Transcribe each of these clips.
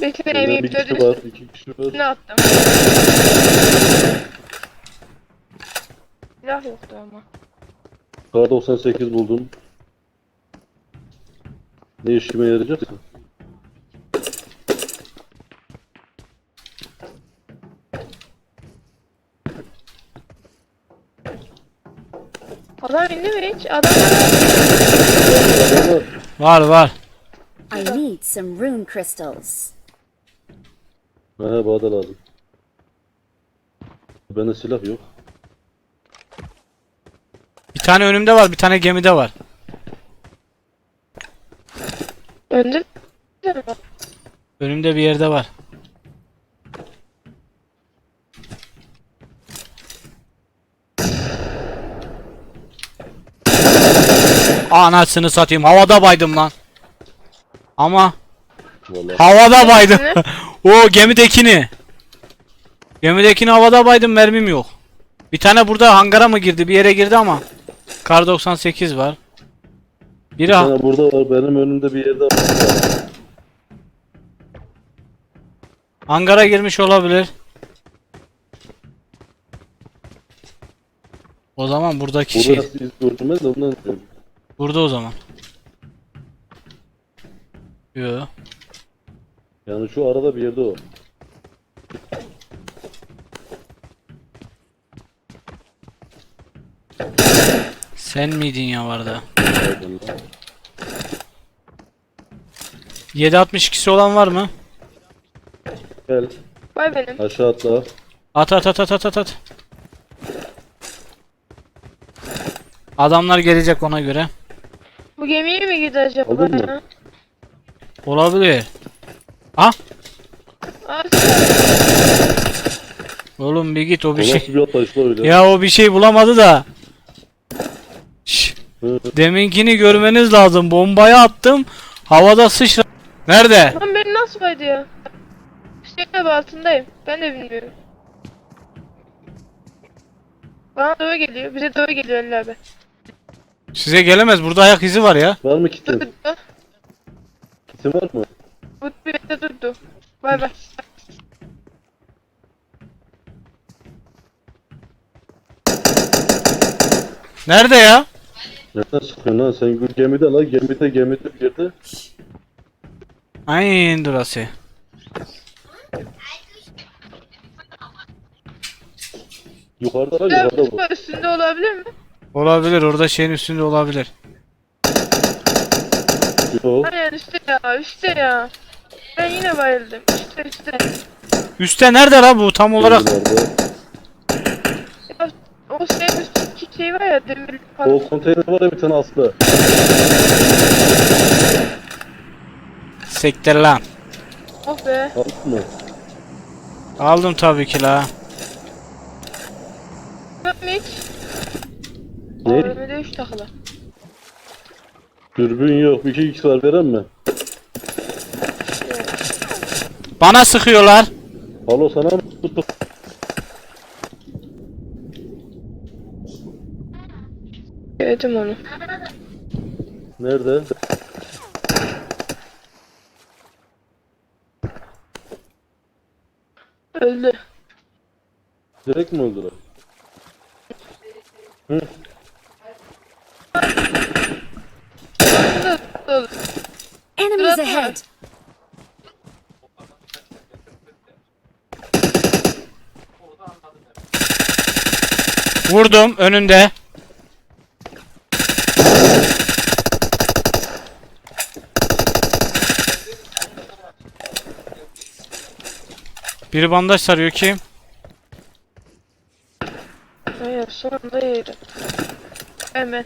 Bekle Benden evi bir kişi var. iki kişi var. Ne attım? Silah yoktu ama. Kar 98 buldum. Ne işime yarayacak? Adam indi mi hiç? Adam Adamlar Var var. I need some rune crystals. He bana da lazım. Bende silah yok. Bir tane önümde var, bir tane gemide var. önde mi? Önümde bir yerde var. Anasını satayım. Havada baydım lan. Ama Vallahi. havada baydım. O gemidekini. Gemidekini havada baydım mermim yok. Bir tane burada hangara mı girdi? Bir yere girdi ama. Kar 98 var. Biri Bir tane burada var. Benim önümde bir yerde var. hangara girmiş olabilir. O zaman buradaki şey. Burada iz ondan diyorum. Burada o zaman. Yo. Yani şu arada bir yerde o. Sen miydin ya vardı? Pardon lan. 7.62'si olan var mı? Gel Vay benim. aşağı atla. At at at at at at at. Adamlar gelecek ona göre. Bu gemiye mi acaba? Aldın mı? Olabilir. Ah! Aa, Oğlum bir git o bir şey. nasıl bir atlayışla öyle? Ya o bir şey bulamadı da. Şş, Hı. deminkini görmeniz lazım. Bombayı attım. Havada sıçra. Nerede? Lan beni nasıl baydı ya? Abi altındayım. Ben de bilmiyorum. Bana doğru geliyor. Bize doğru geliyor Ali abi. Size gelemez. Burada ayak izi var ya. Var mı kitin? Durdu. Kitin var mı? Bu bir yerde durdu. Bay bay. Nerede ya? Nereden sıkıyorsun lan? Sen gül gemide lan. Gemide gemide bir yerde. Aynen durası. Yukarıda lan Ya yukarıda bu. üstünde olabilir mi? Olabilir. Orada şeyin üstünde olabilir. Yo. Aynen üstte ya üstte ya. Ben yine bayıldım. Üstte üstte. Üste nerede la bu tam olarak? Ya, o şeyin üstteki şey var ya demir falan. O konteyner var ya bir tane aslı. Sektir lan. Oh be. Aldın mı? Aldım tabii ki la. Gömük. Ne? AVM'de 3 takılı. Dürbün yok. Bir iki x var veren mi? Bana sıkıyorlar. Alo sana? Gördüm onu. Nerede? Öldü. Direkt mi öldüler? Hı? Enemies ahead! Vurdum önünde. Biri bandaj sarıyor kim? Hayır sonunda yeri. Hemen.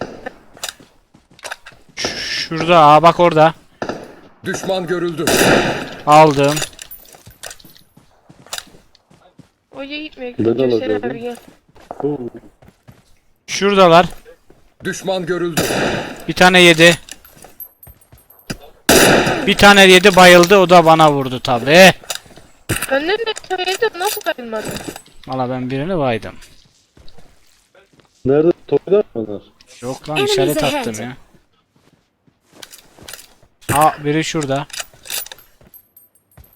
Ş- Şurada aa bak orada. Düşman görüldü. Aldım. Hoca gitmiyor. Ben alacağım. abi gel. Şuradalar. Düşman görüldü. Bir tane yedi. Bir tane yedi bayıldı o da bana vurdu tabi. Önden de söyledi nasıl bayılmadı? Valla ben birini baydım. Nerede? Toylar mı onlar? Yok lan işaret attım ya. Aa biri şurada.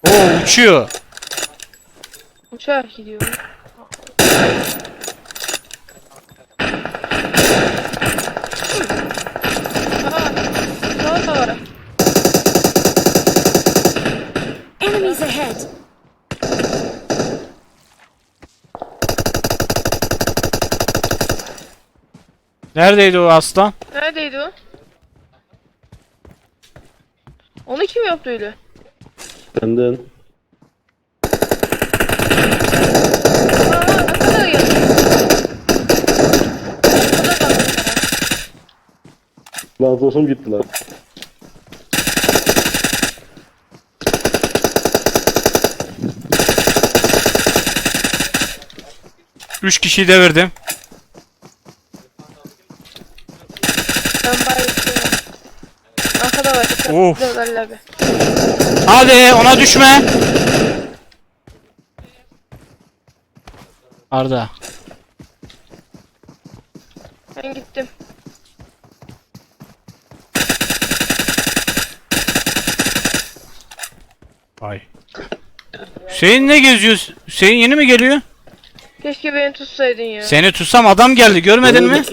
Oo uçuyor. Uçarak gidiyor. Aha. Sağ var. Enemies ahead! Neredeydi o aslan? Neredeydi o? Onu kim yaptı öyle? Senden. Aa, arkada da geldi. Arkada da Lan dostum gittiler. Üç kişiyi devirdim. Arkada var. Of. abi. Hadi ona düşme. Arda. Ben gittim. Ay. Hüseyin ne geziyor? Hüseyin yeni mi geliyor? Keşke beni tutsaydın ya. Seni tutsam adam geldi görmedin mi?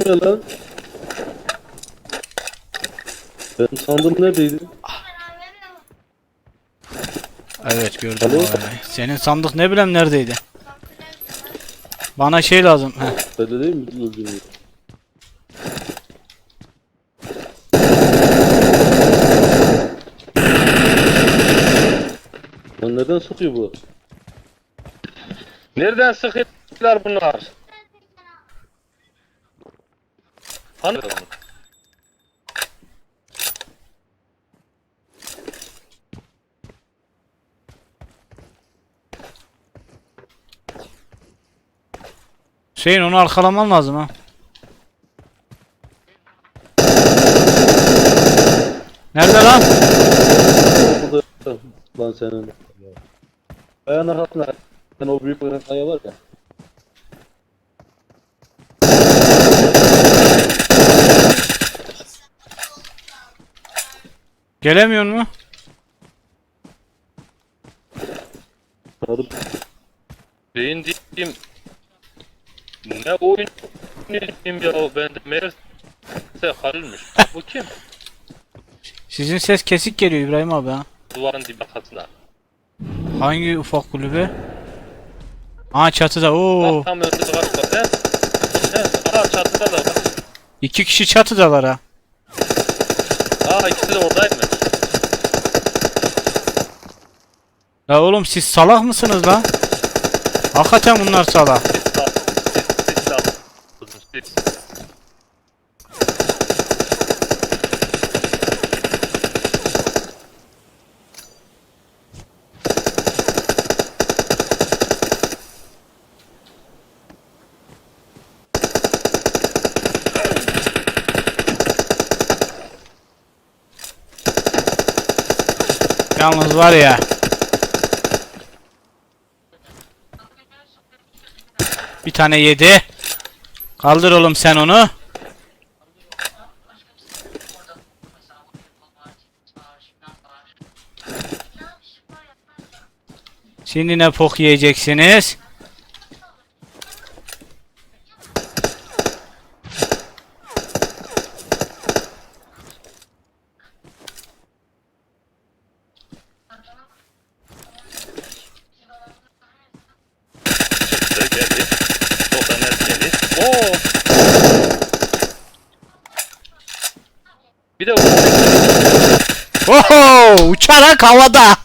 Benim sandığım neredeydi? Evet gördüm. Alo? Be. Senin sandık ne bileyim neredeydi? Bana şey lazım. Heh. Öyle değil mi? Öldüğüm Lan neden sıkıyor bu? Nereden sıkıyorlar bunlar? Hani Hüseyin onu arkalaman lazım ha. Nerede lan? Lan senin. Ayağın arkasına. Sen o büyük bir kaya var ya. Gelemiyor mu? Sarıp beyin diyeyim. Ne oyun diyeyim ya ben de meğerse Halil'miş. Bu kim? Sizin ses kesik geliyor İbrahim abi ha. Duvarın dibi arkasında. Hangi ufak kulübe? Aa çatıda. Oo. Bak tam önünde var bak. He? He? Aa çatıda da var. İki kişi çatıdalar ha. Aa ikisi de oradaymış. Ya oğlum siz salak mısınız lan? Hakikaten bunlar salak. Siz sağ. Siz, siz sağ. Kızım siz. Yalnız var ya. Bir tane yedi. Kaldır oğlum sen onu. Şimdi ne pok yiyeceksiniz? Çıktı geldi. Soldan el geldi. Oo. Bir de Uçarak havada.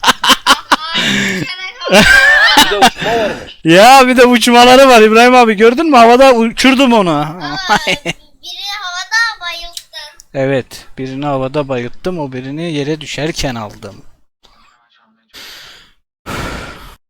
bir de uçma varmış. ya bir de uçmaları var İbrahim abi gördün mü havada uçurdum onu. Biri havada bayıldı. evet birini havada bayılttım o birini yere düşerken aldım.